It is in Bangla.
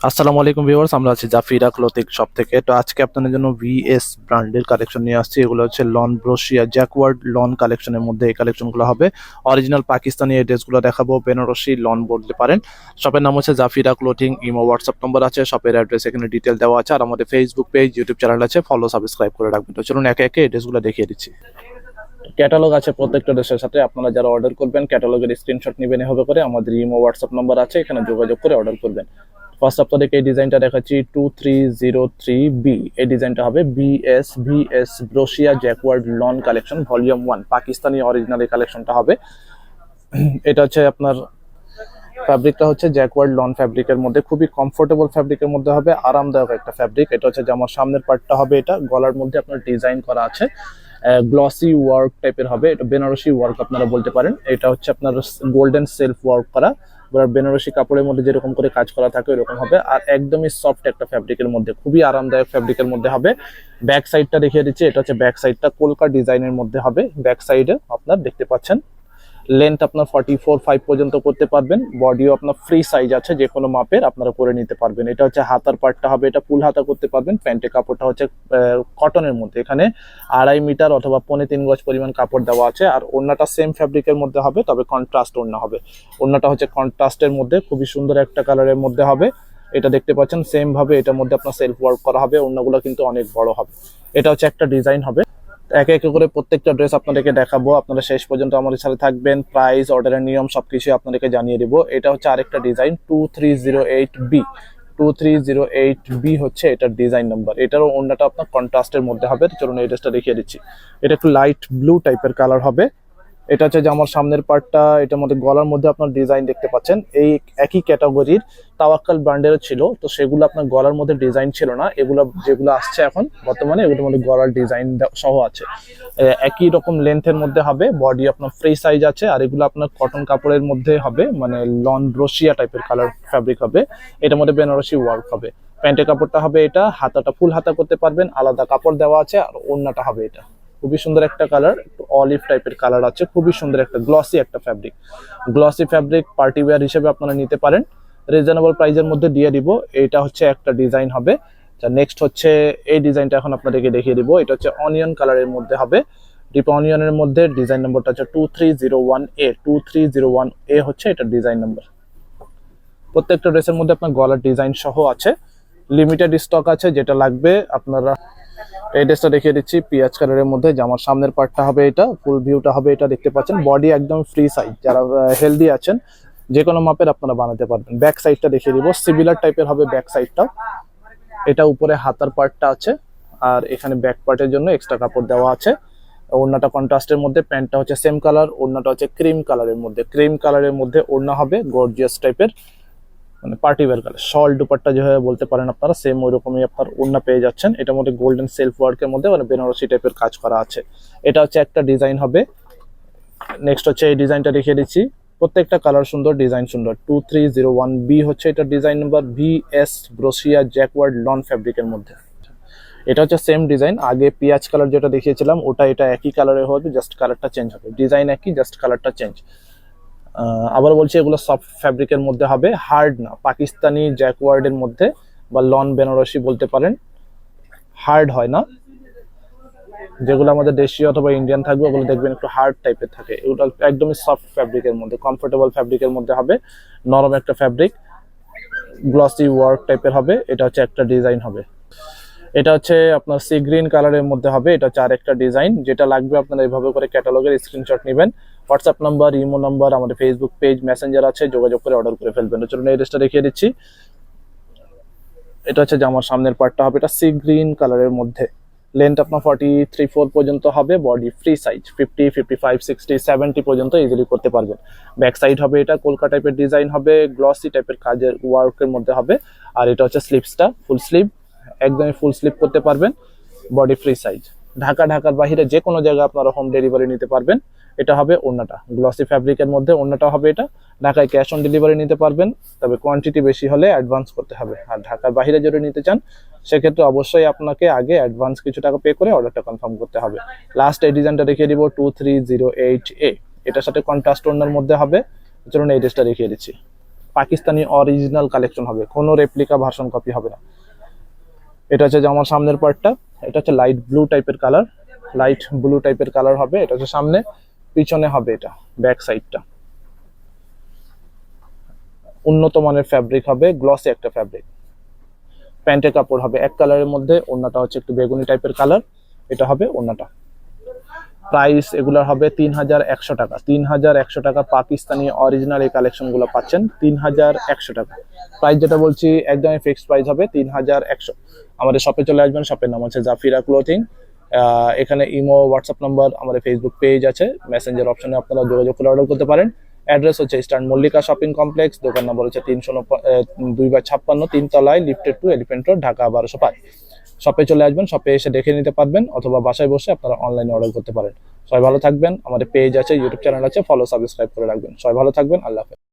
আসসালামু আলাইকুম ভিউয়ার্স, আমরা আছি জাফিরা ক্লোথিং শপ থেকে। তো আজকে আপনাদের জন্য ভিএস ব্র্যান্ডের কালেকশন নিয়ে আসছি। এগুলো হচ্ছে লন ব্রোশিয়া, জ্যাকওয়ার্ড লন কালেকশনের মধ্যে এই কালেকশনগুলো হবে। অরিজিনাল পাকিস্তানি এই ড্রেসগুলো দেখাবো, বেনারসি লন বলতে পারেন। শপের নাম হচ্ছে Zafira clothing, imo WhatsApp number আছে, শপের অ্যাড্রেস এখানে ডিটেল দেওয়া আছে। আর আমাদের ফেসবুক পেজ ইউটিউব চ্যানেল আছে ফলো সাবস্ক্রাইব করে রাখবেন। তো চলুন একে একে এই ড্রেসগুলো দেখিয়ে দিচ্ছি। ক্যাটালগ আছে প্রত্যেকটা ড্রেসের সাথে। আপনারা যারা অর্ডার করবেন ক্যাটালগের স্ক্রিনশট নেবেন এভাবে করে। আমাদের ইমো হোয়াটসঅ্যাপ নম্বর আছে, এখানে যোগাযোগ করে অর্ডার করবেন। ফার্স্ট আপনাদেরকে এই ডিজাইনটা দেখাচ্ছি two three zero three B এই ডিজাইনটা হবে B S BS VS ব্রোশিয়া jacquard lawn collection volume one Pakistani original এই কালেকশনটা হবে। এটা হচ্ছে আপনার ফ্যাব্রিকটা হচ্ছে জ্যাকওয়ার্ড লন ফ্যাব্রিকের মধ্যে। খুবই কমফোর্টেবল ফ্যাব্রিকের মধ্যে হবে, আরামদায়ক একটা ফ্যাব্রিক এটা হচ্ছে জামার সামনের পার্টটা হবে এটা। গলার মধ্যে আপনার ডিজাইন করা আছে। গ্লসি ওয়ার্ক টাইপের হবে। এটা বেনারসি ওয়ার্ক আপনারা বলতে পারেন। এটা হচ্ছে আপনার গোল্ডেন সেলফ ওয়ার্ক করা। এবার বেনারসি কাপড়ের মধ্যে যেরকম করে কাজ করা থাকে, ওরকম হবে। আর একদমই সফট একটা ফ্যাব্রিকের মধ্যে, খুবই আরামদায়ক ফ্যাব্রিকের মধ্যে হবে। ব্যাক সাইডটা দেখিয়ে দিচ্ছি, এটা হচ্ছে ব্যাক সাইডটা কলকা ডিজাইনের মধ্যে হবে। ব্যাক সাইডে আপনার দেখতে পাচ্ছেন লেন্থ আপনার ফর্টি ফোর ফাইভ পর্যন্ত করতে পারবেন। বডিও আপনার ফ্রি সাইজ আছে যে কোনো মাপের আপনারা করে নিতে পারবেন। এটা হচ্ছে হাতার পার্টটা হবে, এটা ফুল হাতা করতে পারবেন। প্যান্টের কাপড়টা হচ্ছে কটনের মধ্যে। এখানে আড়াই মিটার অথবা পৌনে তিন গজ পরিমাণ কাপড় দেওয়া আছে। আর ওড়নাটা সেম ফ্যাব্রিকের মধ্যে হবে, তবে কন্ট্রাস্ট ওড়না হবে। ওড়নাটা হচ্ছে কন্ট্রাস্টের মধ্যে, খুবই সুন্দর একটা কালারের মধ্যে হবে। এটা দেখতে পাচ্ছেন সেম ভাবে এটার মধ্যে আপনার সেলফ ওয়ার্ক করা হবে, ওড়নাগুলো কিন্তু অনেক বড় হবে। এটা হচ্ছে একটা ডিজাইন হবে। একে একে করে প্রত্যেকটা ড্রেস আপনাদেরকে দেখাবো। আপনারা শেষ পর্যন্ত আমাদের সাথে থাকবেন। প্রাইস অর্ডারের নিয়ম সব কিছু আপনাদেরকে জানিয়ে দিব। এটা হচ্ছে আরেকটা design two three zero eight B two three zero eight B হচ্ছে এটার ডিজাইন নাম্বার এটারও অন্যটা আপনার কন্ট্রাস্টের মধ্যে হবে। চলুন এই ড্রেসটা দেখিয়ে দিচ্ছি। এটা একটু লাইট ব্লু টাইপের কালার হবে। এটা হচ্ছে যে আমার সামনের পার্টটা, এটার মধ্যে গলার মধ্যে আপনার ডিজাইন দেখতে পাচ্ছেন। এই একই ক্যাটাগরির তাওয়াক্কাল ব্র্যান্ডেরও ছিল, তো সেগুলো আপনার গলার মধ্যে ডিজাইন ছিল না। এগুলো যেগুলো আসছে এখন, বর্তমানে এগুলোর মধ্যে গলার ডিজাইন সহ আছে। একই রকম লেন্থের মধ্যে হবে বডি আপনার ফ্রি সাইজ আছে, আর এগুলো আপনার কটন কাপড়ের মধ্যে হবে মানে লন রশিয়া টাইপের কালার ফ্যাব্রিক হবে। এটার মধ্যে বেনারসি ওয়ার্ক হবে। প্যান্টের কাপড়টা হবে এটা, হাতাটা ফুল হাতা করতে পারবেন, আলাদা কাপড় দেওয়া আছে, আর ওড়নাটা হবে এটা। খুবই সুন্দর একটা কালার একটু অলিভ টাইপের কালার আছে, খুবই সুন্দর একটা গ্লসি একটা fabric glossy fabric party wear হিসেবে আপনারা নিতে পারেন। রিজনেবল প্রাইজের মধ্যে দিয়ে দিব, এটা হচ্ছে একটা ডিজাইন হবে। নেক্সট হচ্ছে, এই ডিজাইনটা এখন আপনাদেরকে দেখিয়ে দিব, এটা হচ্ছে অনিয়ন কালারের মধ্যে হবে। ডিপ অনিয়নের মধ্যে ডিজাইন নম্বরটা হচ্ছে two three zero one A two three zero one A হচ্ছে এটা ডিজাইন নাম্বার প্রত্যেকটা ড্রেসের মধ্যে আপনার গলার ডিজাইন সহ আছে। লিমিটেড স্টক আছে, যেটা লাগবে আপনারা এই দেখিয়ে দিচ্ছি, পিঁয়াজ কালারের মধ্যে, জামার সামনের পার্টটা হবে এটা ফুল ভিউটা হবে এটা দেখতে পাচ্ছেন বডি একদম ফ্রি সাইজ যারা হেলদি আছেন যে কোনো মাপের আপনারা বানাতে পারবেন। ব্যাক সাইডটা দেখিয়ে দিব সিমিলার টাইপের হবে ব্যাক সাইডটাও এটা উপরে হাতার পার্টটা আছে, আর এখানে ব্যাক পার্টের জন্য এক্সট্রা কাপড় দেওয়া আছে। ওড়নাটা কন্ট্রাস্টের মধ্যে, প্যান্টটা হচ্ছে সেম কালার ওড়নাটা হচ্ছে ক্রিম কালারের মধ্যে। ক্রিম কালারের মধ্যে ওড়না হবে গর্জিয়াস টাইপের মানে party wear colour shawl dupatta যেভাবে বলতে পারেন আপনারা সেম ওই রকমই আপনার ওড়না পেয়ে যাচ্ছেন। এটার মধ্যে গোল্ডেন সেলফ ওয়ার্কের মধ্যে মানে বেনারসি টাইপের কাজ করা আছে। এটা হচ্ছে একটা ডিজাইন হবে। নেক্সট হচ্ছে এই ডিজাইনটা দেখিয়ে দিচ্ছি। প্রত্যেকটা কালার সুন্দর ডিজাইন সুন্দর। Two three zero one B হচ্ছে এটা ডিজাইন নাম্বার ভি এস ব্রোসিয়া জ্যাকওয়ার্ড লন ফ্যাব্রিকের মধ্যে। এটা হচ্ছে সেম ডিজাইন আগে পিঁয়াজ কালার যেটা দেখিয়েছিলাম, ওটা এটা একই কালারের হবে জাস্ট কালারটা চেঞ্জ হবে। ডিজাইন একই জাস্ট কালারটা চেঞ্জ আবার বলছি, এগুলো সফট ফ্যাব্রিকের মধ্যে হবে। হার্ড না, পাকিস্তানি জ্যাকওয়ার্ডের মধ্যে, বা লন বেনারসি বলতে পারেন। হার্ড হয় না। যেগুলো আমাদের দেশীয় অথবা ইন্ডিয়ান থাকবে, ওগুলো দেখবেন একটু হার্ড টাইপের থাকে। এগুলো একদমই সফট ফ্যাব্রিকের মধ্যে কমফোর্টেবল ফ্যাব্রিকের মধ্যে হবে, নরম একটা ফ্যাব্রিক গ্লসি ওয়ার্ক টাইপের হবে, এটা হচ্ছে একটা ডিজাইন হবে। এটা হচ্ছে আপনার সি গ্রিন কালারের মধ্যে হবে, এটা হচ্ছে আরেকটা ডিজাইন যেটা লাগবে আপনারা এইভাবে করে ক্যাটালগের স্ক্রিনশট নেবেন। হোয়াটসঅ্যাপ নাম্বার ইমো নাম্বার আমাদের ফেসবুক পেজ মেসেঞ্জার আছে, যোগাযোগ করে অর্ডার করে ফেলবেন। চলুন এই ড্রেসটা দেখিয়ে দিচ্ছি। এটা হচ্ছে জামার সামনের পার্টটা হবে, এটা সি গ্রিন কালারের মধ্যে। লেন্থ আপনার ফর্টি থ্রি ফোর পর্যন্ত হবে body free size fifty fifty five sixty seventy পর্যন্ত ইজিলি করতে পারবেন। ব্যাক সাইড হবে এটা কলকা টাইপের ডিজাইন হবে গ্লসি টাইপের কাজের ওয়ার্কের মধ্যে হবে। আর এটা হচ্ছে স্লিপসটা ফুল স্লিভ একদমই ফুল স্লিপ করতে পারবেন বডি ফ্রি সাইজ ঢাকা, ঢাকার বাহিরে যে কোনো জায়গায় আপনারা হোম ডেলিভারি নিতে পারবেন। এটা হবে ওড়নাটা। গ্লসি ফ্যাব্রিকের মধ্যে ওড়নাটা হবে এটা। ঢাকায় ক্যাশ অন ডেলিভারি নিতে পারবেন, তবে কোয়ান্টিটি বেশি হলে অ্যাডভান্স করতে হবে। আর ঢাকার বাইরে যদি নিতে চান, সেক্ষেত্রে অবশ্যই আপনাকে আগে অ্যাডভান্স কিছু টাকা পে করে অর্ডারটা কনফার্ম করতে হবে। লাস্ট এই ডিজাইনটা দেখিয়ে দিব two three zero eight A এটার সাথে কন্ট্রাস্ট ওড়নার মধ্যে হবে। চলুন এই ড্রেসটা দেখিয়ে দিচ্ছি। পাকিস্তানি অরিজিনাল কালেকশন হবে। কোনো রেপ্লিকা ভার্সন কপি হবে না। এটা হচ্ছে জামার সামনের পার্টটা এটা হচ্ছে লাইট ব্লু টাইপের কালার লাইট ব্লু টাইপের কালার হবে। এটা হচ্ছে সামনে। পিছনে হবে এটা ব্যাক সাইডটা উন্নত মানের ফ্যাব্রিক হবে গ্লসি একটা ফ্যাব্রিক প্যান্টের কাপড় হবে এক কালারের মধ্যে, ওড়নাটা হচ্ছে একটু বেগুনি টাইপের কালার এটা হবে ওড়নাটা। প্রাইস এগুলোর হবে তিন হাজার একশো টাকা। তিন হাজার একশো টাকা পাকিস্তানি অরিজিনাল এই কালেকশনগুলো পাচ্ছেন তিন হাজার একশো টাকা। প্রাইস যেটা বলছি, একদমই ফিক্সড প্রাইস হবে তিন হাজার একশো। আমাদের শপে চলে আসবেন শপের নাম হচ্ছে জাফিরা ক্লোথিং এখানে ইমো হোয়াটসঅ্যাপ নাম্বার আমাদের ফেসবুক পেজ আছে। মেসেঞ্জার অপশনে আপনারা যোগাযোগ করে অর্ডার করতে পারেন। অ্যাড্রেস হচ্ছে ইস্টার্ন মল্লিকা শপিং কমপ্লেক্স দোকান নম্বর হচ্ছে তিনশো দুই বাই ছাপ্পান্ন, তিনতলায় লিফটেড টু এলিফেন্ট রোড ঢাকা বারোশো পাঁচ। শপে চলে আসবেন শপে এসে দেখে নিতে পারবেন, অথবা বাসায় বসে আপনারা অনলাইনে অর্ডার করতে পারেন। সবাই ভালো থাকবেন। আমাদের পেজ আছে ইউটিউব চ্যানেল আছে ফলো সাবস্ক্রাইব করে রাখবেন। সবাই ভালো থাকবেন, আল্লাহ হাফেজ।